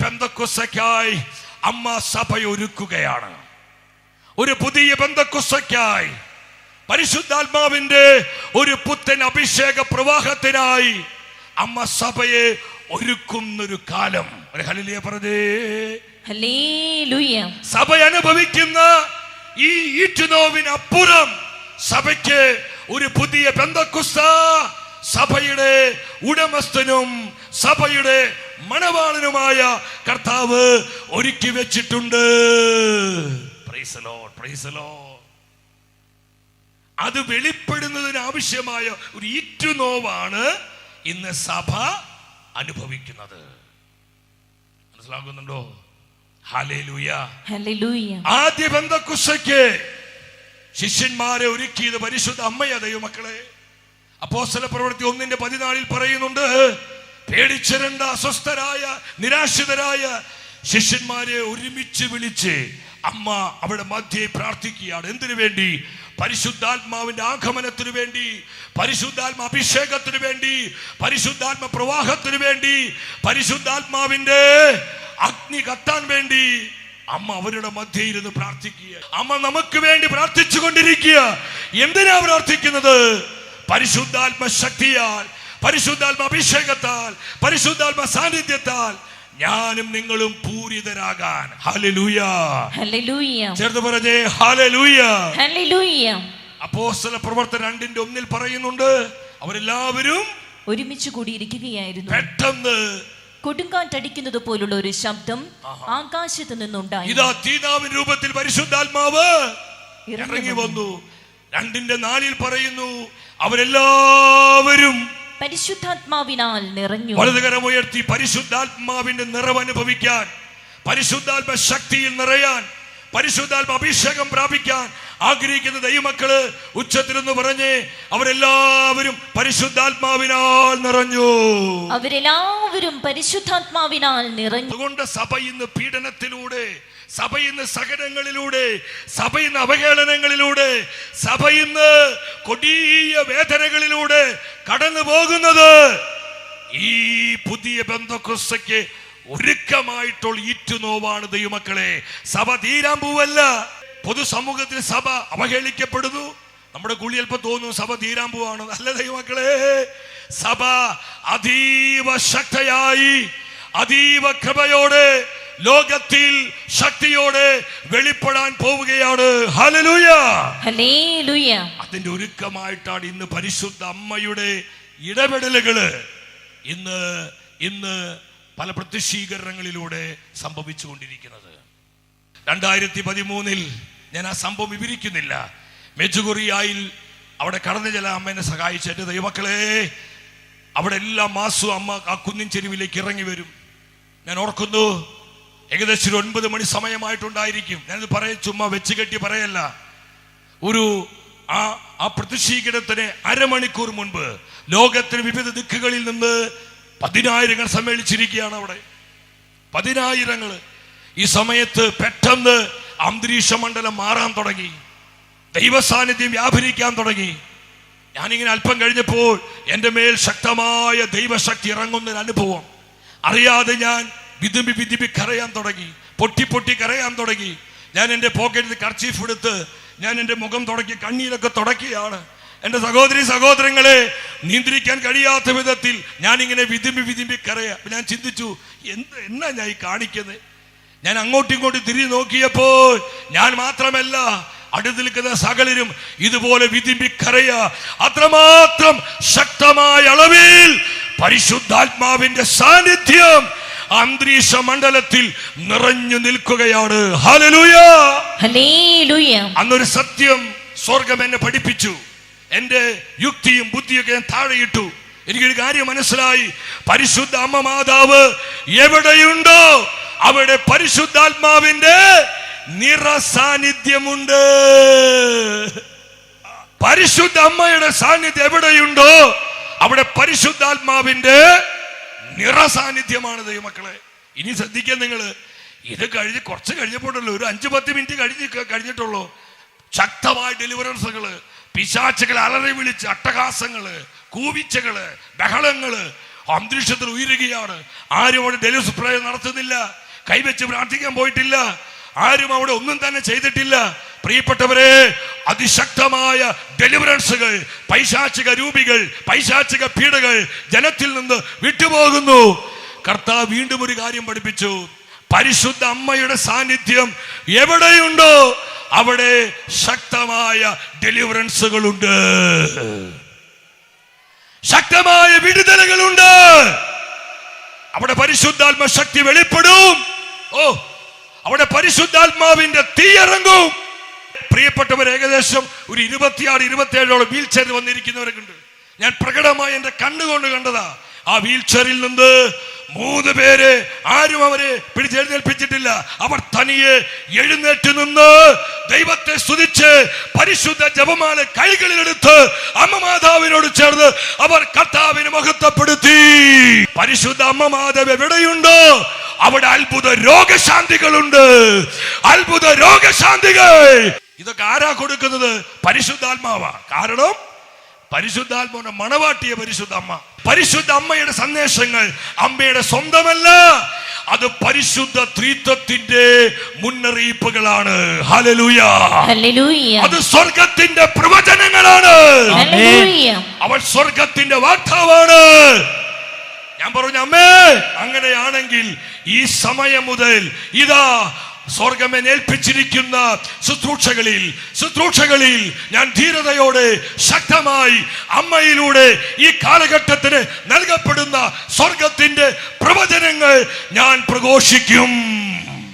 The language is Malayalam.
ബന്ധക്കുസയ്ക്കായി അമ്മ സഭ ഒരുക്കുകയാണ് ഒരു പുതിയ ബന്ധക്കുസയ്ക്കായി പരിശുദ്ധാത്മാവിന്റെ ഒരു പുത്തൻ അഭിഷേക പ്രവാഹത്തിനായി അമ്മ സഭയെ ഒരുക്കുന്നൊരു കാലം. ഹലിലിയ പറഞ്ഞേ. സഭ അനുഭവിക്കുന്ന ഈ ഈറ്റുനോവിനപ്പുറം സഭയ്ക്ക് ഒരു പുതിയ ബന്ധക്കുസ്ത സഭയുടെ ഉടമസ്ഥനും സഭയുടെ മണവാളനുമായ കർത്താവ് ഒരുക്കി വെച്ചിട്ടുണ്ട്. അത് വെളിപ്പെടുന്നതിന് ആവശ്യമായ ഒരു ഈറ്റുനോവാണ് ഇന്ന് സഭ അനുഭവിക്കുന്നത്. മനസ്സിലാകുന്നുണ്ടോ? ആദ്യ ബന്ധക്കുസയ്ക്ക് ശിഷ്യന്മാരെ ഒരുക്കിയത് പരിശുദ്ധ അമ്മയ ദൈവമക്കളെ അപ്പോസ്തല പ്രവൃത്തി ഒന്നിന്റെ പതിനാലിൽ പറയുന്നുണ്ട് പേടിച്ചിരണ്ട അസ്വസ്ഥരായ നിരാശിതരായ ശിഷ്യന്മാരെ ഒരുമിച്ച് വിളിച്ച് അമ്മ അവിടെ മധ്യേ പ്രാർത്ഥിക്കുകയാണ്. എന്തിനു വേണ്ടി? പരിശുദ്ധാത്മാവിന്റെ ആഗമനത്തിനു വേണ്ടി പരിശുദ്ധാത്മ അഭിഷേകത്തിനു വേണ്ടി പരിശുദ്ധാത്മ പ്രവാഹത്തിനു വേണ്ടി പരിശുദ്ധാത്മാവിന്റെ അഗ്നി കത്താൻ വേണ്ടി അമ്മ അവരുടെ മധ്യേ ഇരുന്ന് പ്രാർത്ഥിക്കുക അമ്മ നമുക്ക് വേണ്ടി പ്രാർത്ഥിച്ചു കൊണ്ടിരിക്കുക എന്തിനാ പ്രാർത്ഥിക്കുന്നത്? പരിശുദ്ധാത്മ ശക്തിയാൽ പരിശുദ്ധാത്മ അഭിഷേകത്താൽ പരിശുദ്ധാത്മ സാന്നിധ്യത്താൽ ഞാനും നിങ്ങളും പൂരിതരാകാൻ. ചേർത്ത് പറഞ്ഞേ അപ്പോസ്തല പ്രവർത്തനം രണ്ടിന്റെ ഒന്നിൽ പറയുന്നുണ്ട് അവരെല്ലാവരും ഒരുമിച്ച് കൂടിയിരിക്കുകയായിരുന്നു. പെട്ടെന്ന് കൊടുങ്കാറ്റടിക്കുന്നത് പോലുള്ള ഒരു ശബ്ദം ആകാശത്ത് നിന്നുണ്ടായി. ഇതാ തീതാവിൻ രൂപത്തിൽ പരിശുദ്ധാത്മാവ് ഇറങ്ങി വന്നു. രണ്ടിന്റെ നാലിൽ പറയുന്നു അവരെല്ലാവരും പരിശുദ്ധാത്മാവിനാൽ നിറഞ്ഞു. വലതുകരം ഉയർത്തി പരിശുദ്ധാത്മാവിന്റെ നിറവ് അനുഭവിക്കാൻ പരിശുദ്ധാത്മ ശക്തിയിൽ നിറയാൻ പരിശുദ്ധാത്മ അഭിഷേകം പ്രാപിക്കാൻ ആഗ്രഹിക്കുന്ന ദൈവമക്കൾ ഉച്ചത്തിലെന്ന് പറഞ്ഞ് അവരെല്ലാവരും പരിശുദ്ധാത്മാവിനാൽ നിറഞ്ഞു. അവരെല്ലാവരും പരിശുദ്ധാത്മാവിനാൽ നിറഞ്ഞു. അതുകൊണ്ട് സഭ ഇന്ന് പീഡനത്തിലൂടെ സഭ ഇന്ന് സഹനങ്ങളിലൂടെ സഭ ഇന്ന് അവഹേളനങ്ങളിലൂടെ സഭയിന്ന് കൊടിയ വേദനകളിലൂടെ കടന്നു പോകുന്നത് ഈ പുതിയ ബന്ധക്രിസ്തയ്ക്ക് ഒരുക്കമായിട്ടുള്ള ഈറ്റുനോവാണ് ദൈവമക്കളെ. സഭ തീരാൻ പോവല്ല. പൊതുസമൂഹത്തിൽ സഭ അവഹേളിക്കപ്പെടുന്നു. നമ്മുടെ കുളിയൽപ്പം തോന്നുന്നു സഭ തീരാൻ പോവാണ്. അല്ല ദൈവമക്കളെ സഭ അതീവ ശക്തയായി അതീവ കൃപയോടെ ലോകത്തിൽ ശക്തിയോടെ വെളിപ്പെടാൻ പോവുകയാണ്. അതിന്റെ ഒരുക്കമായിട്ടാണ് ഇന്ന് പരിശുദ്ധ അമ്മയുടെ ഇടപെടലുകൾ ഇന്ന് ഇന്ന് പല പ്രത്യക്ഷീകരണങ്ങളിലൂടെ സംഭവിച്ചുകൊണ്ടിരിക്കുന്നത്. രണ്ടായിരത്തി പതിമൂന്നിൽ ഞാൻ ആ സംഭവം വിവരിക്കുന്നില്ല. മെജുഗുറിയായിൽ അവിടെ കടന്നു ചില അമ്മേനെ സഹായിച്ചു. എന്റെ ദൈവക്കളെ അവിടെ എല്ലാ മാസവും അമ്മ ആ കുന്നിൻ ചെരുവിലേക്ക് ഇറങ്ങി വരും. ഞാൻ ഓർക്കുന്നു ഏകദേശം ഒരു ഒൻപത് മണി സമയമായിട്ടുണ്ടായിരിക്കും. ഞാനിത് പറയ ചുമ്മാ വെച്ച് കെട്ടി പറയല്ല. ഒരു ആ ആ പ്രതിഷീകരണത്തിന് അരമണിക്കൂർ മുൻപ് ലോകത്തിന് വിവിധ ദിക്കുകളിൽ നിന്ന് പതിനായിരങ്ങൾ സമ്മേളിച്ചിരിക്കുകയാണ് അവിടെ. പതിനായിരങ്ങൾ. ഈ സമയത്ത് പെട്ടെന്ന് അന്തരീക്ഷ മണ്ഡലം മാറാൻ തുടങ്ങി. ദൈവസാന്നിധ്യം വ്യാപരിക്കാൻ തുടങ്ങി. ഞാനിങ്ങനെ അല്പം കഴിഞ്ഞപ്പോൾ എന്റെ മേൽ ശക്തമായ ദൈവശക്തി ഇറങ്ങുന്ന അനുഭവം അറിയാതെ ഞാൻ വിതുമ്പി വിതുമ്പി കരയാൻ തുടങ്ങി. പൊട്ടി പൊട്ടി കരയാൻ തുടങ്ങി. ഞാൻ എന്റെ പോക്കറ്റിൽ കർച്ചീഫ് എടുത്ത് ഞാൻ എന്റെ മുഖം തുടക്കി കണ്ണീരൊക്കെ തുടക്കിയാണ് എന്റെ സഹോദരി സഹോദരങ്ങളെ നിയന്ത്രിക്കാൻ കഴിയാത്ത വിധത്തിൽ ഞാനിങ്ങനെ വിതുമ്പി വിതുമ്പി കരയാ. ഞാൻ ചിന്തിച്ചു എന്ത് എന്നാ ഞാൻ ഈ കാണിക്കുന്നത് ഞാൻ അങ്ങോട്ടും ഇങ്ങോട്ടും തിരിഞ്ഞു നോക്കിയപ്പോൾ ഞാൻ മാത്രമല്ല അടുത്ത് നിൽക്കുന്ന സകലരും ഇതുപോലെ വിതിമ്പി കരയ. അത്രമാത്രം ശക്തമായ അളവിൽ പരിശുദ്ധാത്മാവിന്റെ സാന്നിധ്യം അന്തരീക്ഷ മണ്ഡലത്തിൽ നിറഞ്ഞു നിൽക്കുകയാണ്. അന്നൊരു സത്യം സ്വർഗം എന്നെ പഠിപ്പിച്ചു. എന്റെ യുക്തിയും ബുദ്ധിയൊക്കെ ഞാൻ താഴെയിട്ടു. എനിക്കൊരു കാര്യം മനസ്സിലായി. പരിശുദ്ധ അമ്മ മാതാവ് എവിടെയുണ്ടോ അവിടെ പരിശുദ്ധാത്മാവിന്റെ നിറ സാന്നിധ്യമുണ്ട് പരിശുദ്ധ അമ്മയുടെ സാന്നിധ്യം എവിടെയുണ്ടോ അവിടെ പരിശുദ്ധാത്മാവിന്റെ നിറ സാന്നിധ്യമാണ് ദൈവമക്കളെ. ഇനി ശ്രദ്ധിക്കാൻ നിങ്ങൾ ഇത് കഴിഞ്ഞ് കുറച്ച് കഴിഞ്ഞപ്പോഴല്ലോ ഒരു അഞ്ചു പത്ത് മിനിറ്റ് കഴിഞ്ഞ് കഴിഞ്ഞിട്ടുള്ളൂ. ശക്തമായ ഡെലിവറൻസുകൾ പിശാച്ചുകൾ അലറി വിളിച്ച് അട്ടഹാസങ്ങൾ കൂവിച്ചകൾ ബഹളങ്ങൾ അന്തരീക്ഷത്തിൽ ഉയരുകയാണ്. ആരും അവിടെ ഡെലിവറി സ്പ്രേ നടത്തുന്നില്ല കൈവച്ച് പ്രാർത്ഥിക്കാൻ പോയിട്ടില്ല. ആരും അവിടെ ഒന്നും തന്നെ ചെയ്തിട്ടില്ല. പ്രിയപ്പെട്ടവരെ അതിശക്തമായ ഡെലിവറൻസുകൾ പൈശാചിക രൂപികൾ പൈശാചിക പീഡകൾ ജനത്തിൽ നിന്ന് വിട്ടുപോകുന്നു. കർത്താവ് വീണ്ടും ഒരു കാര്യം പഠിപ്പിച്ചു. പരിശുദ്ധ അമ്മയുടെ സാന്നിധ്യം എവിടെയുണ്ടോ അവിടെ ശക്തമായ ഡെലിവറൻസുകളുണ്ട് ശക്തമായ വിടുതലുകളുണ്ട്. അവിടെ പരിശുദ്ധാത്മ ശക്തി വെളിപ്പെടും. ഓ അവിടെ പരിശുദ്ധാത്മാവിന്റെ തീയിറങ്ങും. പ്രിയപ്പെട്ടവർ ഏകദേശം ഒരു ഇരുപത്തിയാറ് ഇരുപത്തിയേഴോളം വീൽ ചെയറിൽ വന്നിരിക്കുന്നവരൊക്കെ ഉണ്ട് ഞാൻ പ്രകടമായി എന്റെ കണ്ണുകൊണ്ട് കണ്ടതാ. ആ വീൽ ചെയറിൽ നിന്ന് മൂന്ന് പേര് ആരും അവരെ പിടിച്ചെഴുന്നേൽപ്പിച്ചിട്ടില്ല അവർ തനിയെ എഴുന്നേറ്റ് നിന്ന് ദൈവത്തെ സ്തുതിച്ച് പരിശുദ്ധ ജപമാല കൈകളിലെടുത്ത് അമ്മ മാതാവിനോട് ചേർന്ന് അവർ കർത്താവിനെ മഹത്വപ്പെടുത്തി. പരിശുദ്ധ അമ്മ മാതാവ് എവിടെയുണ്ടോ? അവിടെ അത്ഭുത രോഗശാന്തികളുണ്ട്. അത്ഭുത രോഗശാന്തികൾ. ഇതൊക്കെ ആരാ കൊടുക്കുന്നത്? പരിശുദ്ധാത്മാവാ. കാരണം പരിശുദ്ധാത്മാവിന്റെ മണവാട്ടിയ പരിശുദ്ധ അമ്മ പരിശുദ്ധ അമ്മയുടെ സന്ദേശങ്ങൾ അമ്മയുടെ സ്വന്തമല്ല. അത് പരിശുദ്ധ ത്രീത്വത്തിന്റെ മുന്നറിയിപ്പുകളാണ്. അത് സ്വർഗത്തിന്റെ പ്രവചനങ്ങളാണ്. അവൾ സ്വർഗത്തിന്റെ വാക്താവാണ് ഞാൻ പറഞ്ഞു അമ്മേ അങ്ങനെയാണെങ്കിൽ ഈ സമയം മുതൽ ഇതാ സ്വർഗമെ ഏൽപ്പിച്ചിരിക്കുന്ന ശുശ്രൂഷകളിൽ ശുശ്രൂഷകളിൽ ഞാൻ ധീരതയോടെ ശക്തമായി അമ്മയിലൂടെ ഈ കാലഘട്ടത്തിന് നൽകപ്പെടുന്ന സ്വർഗത്തിന്റെ പ്രവചനങ്ങൾ ഞാൻ പ്രഘോഷിക്കും.